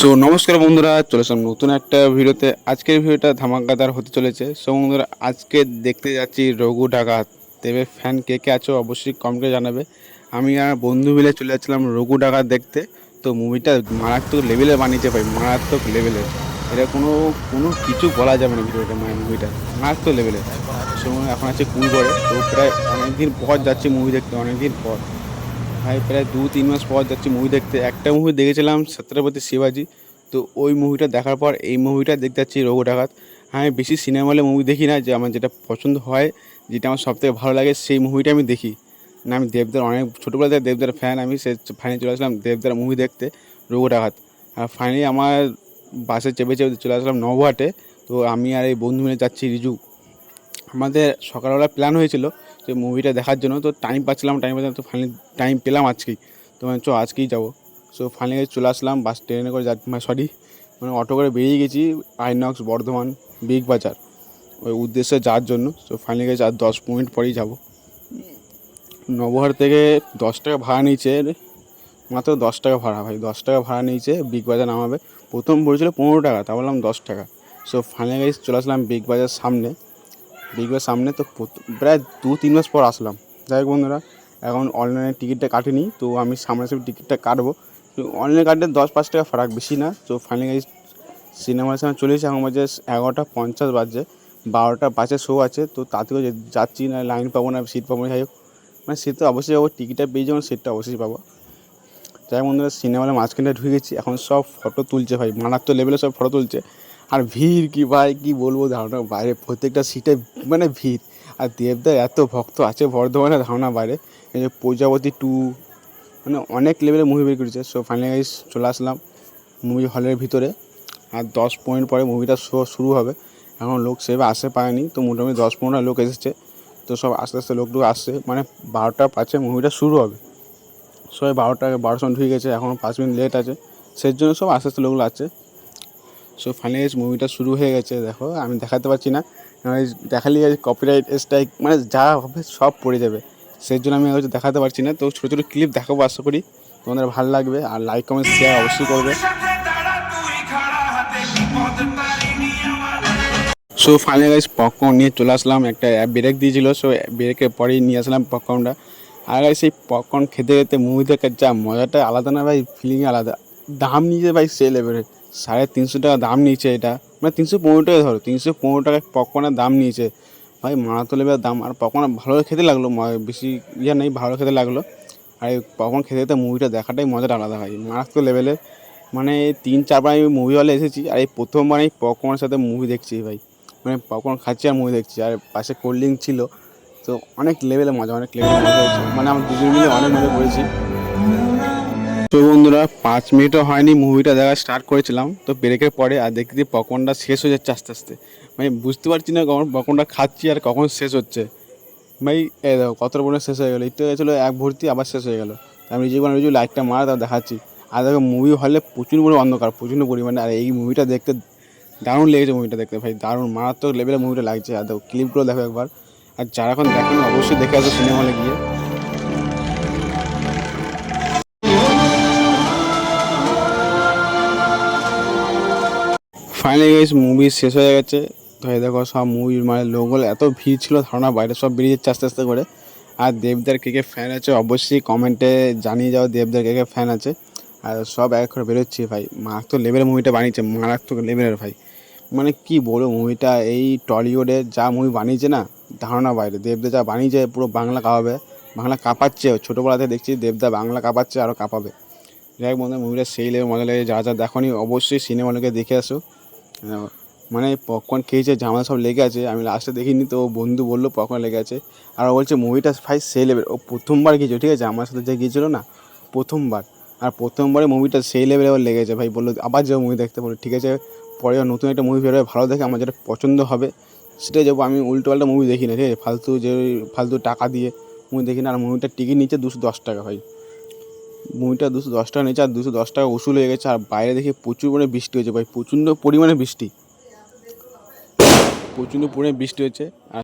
So নমস্কার বন্ধুরা, চলে আসলাম নতুন একটা ভিডিওতে। আজকের ভিডিওটা ধামাকাদার হতে চলেছে। সো বন্ধুরা, আজকে দেখতে যাচ্ছি রঘু ডাকাত দেবে ফ্যান কে কে আছো অবশ্যই কমকে জানাবে। আমি আর বন্ধু মিলে চলে যাচ্ছিলাম রঘু ডাকাত দেখতে। তো মুভিটা মারাত্মক লেভেলে বানিয়েছে ভাই, মারাত্মক লেভেলে এটা কোনো কোনো কিছু বলা যাবে না ভিডিওটা মানে মুভিটা মারাত্মক লেভেলে সো এখন আছে কুলগড়ে তো, প্রায় অনেকদিন পর যাচ্ছি মুভি দেখতে, অনেকদিন পর। ভাই, প্রায় দু তিন মাস পর যাচ্ছি মুভি দেখতে। একটা মুভি দেখেছিলাম ছত্রপতি শিবাজি। তো ওই মুভিটা দেখার পর এই মুভিটা দেখতে যাচ্ছি রঘু ডাকাত। হ্যাঁ আমি বেশি সিনেমা হলে মুভি দেখি না, যে আমার যেটা পছন্দ হয়, যেটা আমার সবথেকে ভালো লাগে, সেই মুভিটা আমি দেখি। না, আমি দেবদার অনেক ছোটোবেলা থেকে দেবদার ফ্যান আমি সে ফাইনালি চলে আসলাম দেবদার মুভি দেখতে, রঘু ডাকাত। আর ফাইনালি আমার বাসে চেপে চেপে চলে আসলাম নবহাটে তো আমি আর এই বন্ধু মিলে যাচ্ছি রিজু আমাদের সকালবেলা প্ল্যান হয়েছিল যে মুভিটা দেখার জন্য, তো টাইম পাচ্ছিলাম টাইম পাচ্ছিলাম, তো ফাইনালি টাইম পেলাম আজকেই। তো মানে চো আজকেই যাব। সো ফাইনালি চলে আসলাম বাস ট্রেনে করে যা মানে সরি মানে অটো করে বেরিয়ে গেছি আইনক্স, বর্ধমান, বিগ বাজার। ওই উদ্দেশ্যে যাওয়ার জন্য। সো ফাইনালি গেছে, আর দশ মিনিট পরেই যাব। নবহার থেকে দশ টাকা ভাড়া নিয়েছে, মাত্র দশ টাকা ভাড়া ভাই, দশ টাকা ভাড়া নিয়েছে, বিগ বাজার নামাবে। প্রথম পড়েছিল পনেরো টাকা, তা বললাম দশ টাকা। সো ফাইনালি গেছি, চলে আসলাম বিগ বাজার সামনে। বাজার সামনে তো প্রায় দু, তিন মাস পর আসলাম। যাই হোক বন্ধুরা, এখন অনলাইনে টিকিটটা কাটিনি, তো আমি সামনাসামনি টিকিটটা কাটবো। অনলাইনে কাটলে দশ পাঁচ টাকা ফারাক বেশি না। তো ফাইনালি সিনেমার সামনে চলে এসেছি এখন বাজে এগারোটা পঞ্চাশ বাজছে বারোটা বাজে শো আছে, তো তাতেও যাচ্ছি না লাইন পাবো না সিট পাবো না, যাই হোক। মানে সিট তো অবশ্যই পাবো টিকিটটা পেয়ে যাব সিটটা অবশ্যই পাবো। যাই বন্ধুরা সিনেমা হলে মাঝখানটা ঢুকে গেছি, এখন সব ফটো তুলছে ভাই, মারাত্মক লেভেলে সব ফটো তুলছে। আর ভিড় কি ভাই, কি বলব ধারণা বাইরে? প্রত্যেকটা সিটে মানে ভিড়। আর দেবদার এত ভক্ত আছে বর্ধমানে ধারণা বাইরে। এই যে প্রজাপতি টু মানে অনেক লেভেলে মুভি বের করেছে। সো ফাইনালি চলে আসলাম মুভি হলের ভিতরে। আর দশ পয়েন্ট পরে মুভিটা শো, শুরু হবে। এখন লোক সেভাবে আসতে পারেনি তো মোটামুটি দশ পনেরো লোক এসেছে। তো সব আস্তে আস্তে লোকটুকু আসছে। মানে বারোটা পাঁচে মুভিটা শুরু হবে। সবাই বারোটা সময় ঢুকে গেছে। এখন পাঁচ মিনিট লেট আছে। সেই জন্য সব আস্তে আস্তে লোকগুলো আছে সো ফাইনালি মুভিটা শুরু হয়ে গেছে, দেখো। আমি দেখাতে পারছি না। দেখালে কপিরাইট স্ট্রাইক মানে যা হবে সব পড়ে যাবে। সেই জন্য আমি হয়তো দেখাতে পারছি না। তো, ছোটো ছোটো ক্লিপ দেখাবো, আশা করি। তোমাদের ভালো লাগবে। আর লাইক কমেন্ট শেয়ার অবশ্যই করবে। সো ফাইনালি গাইস পপকর্ন নিয়ে চলে আসলাম। একটা ব্রেক দিয়েছিল। সো ব্রেকের পরেই নিয়ে আসলাম পপকর্নটা আর গাইস সেই পপকর্ন খেতে খেতে মুভি দেখে যা মজাটা আলাদা না, ভাই? ফিলিং আলাদা। দাম নিয়ে ভাই সে লেভেলের সাড়ে তিনশো টাকা দাম নিয়েছে এটা। মানে তিনশো পনেরো টাকা ধরো, তিনশো পনেরো টাকায় পপকর্নের দাম নিয়েছে। ভাই, মারাত্মক লেভেলের দাম। আর পপকর্ন ভালো খেতে লাগল বেশি ইয়ে নেই, ভালো খেতে লাগল। আর এই পপকর্ন খেতে খেতে মুভিটা দেখাটাই মজাটা আলাদা, ভাই। মারাত্মক লেভেলের। মানে তিন, চারবার আমি মুভি হলে এসেছি, আর এই প্রথমবার এই পপকর্নের সাথে মুভি দেখছি, ভাই। মানে পপকর্ন খাচ্ছি আর মুভি দেখছি। আর পাশে কোল্ড ড্রিঙ্ক ছিল, তো অনেক লেভেলে মজা, অনেক লেভেলে মজা হয়েছে। মানে আমরা দুজন মিলে অনেক মজা করেছি। তো বন্ধুরা, পাঁচ মিনিটও হয়নি মুভিটা দেখা স্টার্ট করেছিলাম। তো ব্রেকের পরে আর দেখতে দেখতে পকর্নটা শেষ হয়ে যাচ্ছে আস্তে আস্তে। মানে বুঝতে পারছি না কখন পকর্নটা খাচ্ছি আর কখন শেষ হচ্ছে। ভাই এ দেখো, কত পরিমাণে শেষ হয়ে গেলো। একটু গেছিল এক ভর্তি, আবার শেষ হয়ে গেলো। আমি নিজে নিজে লাইটটা মারা তাও দেখাচ্ছি। আর দেখো মুভি হলে প্রচুর পরিমাণে অন্ধকার প্রচুর পরিমাণে। আর এই মুভিটা দেখতে দারুণ লেগেছে মুভিটা দেখতে, ভাই। দারুণ মারাত্মক লেভেলে মুভিটা লাগছে। আর দেখো ক্লিপগুলো দেখো একবার। আর যারা এখন দেখেন, অবশ্যই দেখে আসো সিনেমা হলে গিয়ে। ফাইনালি গেছে মুভি শেষ হয়ে গেছে। এই দেখো, সব মুভির মানে লোকগুলো এত ভিড় ছিল, ধারণা বাইরে সব বেরিয়ে যাচ্ছে আস্তে আস্তে করে। আর দেবদার কে কে ফ্যান আছে, অবশ্যই কমেন্টে জানিয়ে যাও, দেবদার কে কে ফ্যান আছে। আর সব এক করে বেরোচ্ছে ভাই। মারাত্মক লেভেলের মুভিটা বানিয়েছে, মারাত্মক লেভেলের ভাই। মানে কি বলব মুভিটা এই টলিউডে যা মুভি বানিয়েছে না, ধারণা বাইরে। দেবদা যা বানিয়েছে, পুরো বাংলা কাঁপাবে। বাংলা কাঁপাচ্ছে, ছোটোবেলাতে দেখছি দেবদা বাংলা কাঁপাচ্ছে আরও কাঁপাবে। যাই হোক বন্ধু মুভিটা সেই লেভেল মজা লেগে যা যা দেখো অবশ্যই সিনেমা হলে দেখে আসো। মানে পপকর্ন খেয়েছে ঝামেলা সব লেগে আছে। আমি লাস্টে দেখিনি, তো বন্ধু বলল পপকর্ন লেগে আছে। আর ও বলছে মুভিটা ভাই সেই লেভেল ও প্রথমবার গিয়েছিল, ঠিক আছে? আমার সাথে যে গিয়েছিল না, প্রথমবার। আর প্রথমবারে মুভিটা সেই লেভেলে ওর লেগেছে। ভাই বলল, আবার যাব মুভি দেখতে। বলো ঠিক আছে, পরে নতুন একটা মুভি বেরোবে, ভালো দেখে আমার যেটা পছন্দ হবে, সেটাই যাব। আমি উল্টো পাল্টা মুভি দেখি না ঠিক আছে? ফালতু যে ফালতু টাকা দিয়ে মুভি দেখি না আর মুভিটার টিকিট নিচ্ছে দুশো দশ টাকা, ভাই। মুভিটা দুশো দশ টাকা নিয়েছে আর দুশো দশ টাকা ওষুধ হয়ে গেছে, আর বাইরে দেখে প্রচুর পরিমাণে বৃষ্টি হয়েছে ভাই, প্রচণ্ড পরিমাণে বৃষ্টি। প্রচণ্ড পরিমাণে বৃষ্টি হয়েছে, আর